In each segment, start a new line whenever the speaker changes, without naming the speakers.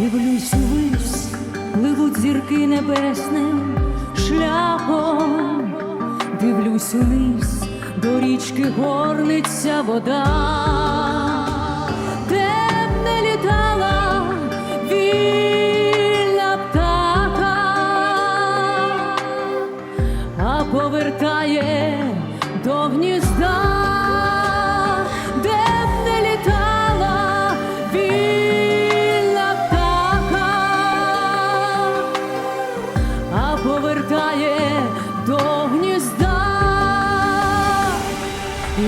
Дивлюсь увись, пливуть зірки небесним шляхом, дивлюсь униз, до річки горниться вода, де б не літала вільна птаха, а повертає.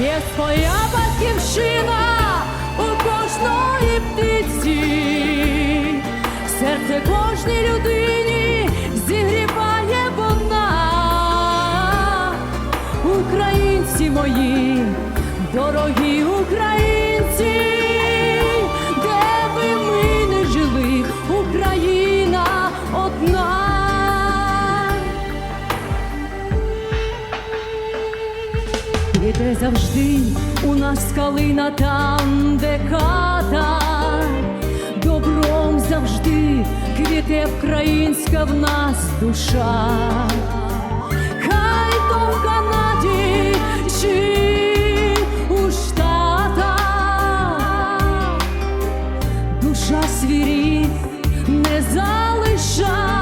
Є своя батьківщина у кожної птиці, серце кожній людині зігріває вона, українці мої, дорогі українці. Де завжди у нас калина там, де хата, добром завжди квіте українська в нас душа, хай то в Канаді чи у штата, душа свірі не залишає.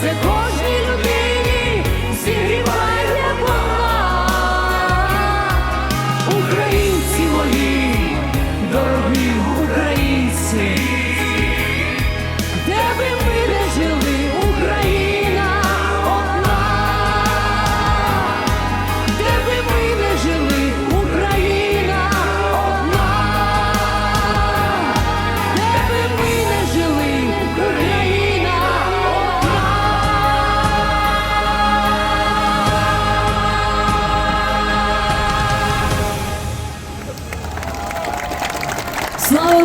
It's a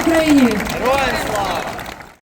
Україні!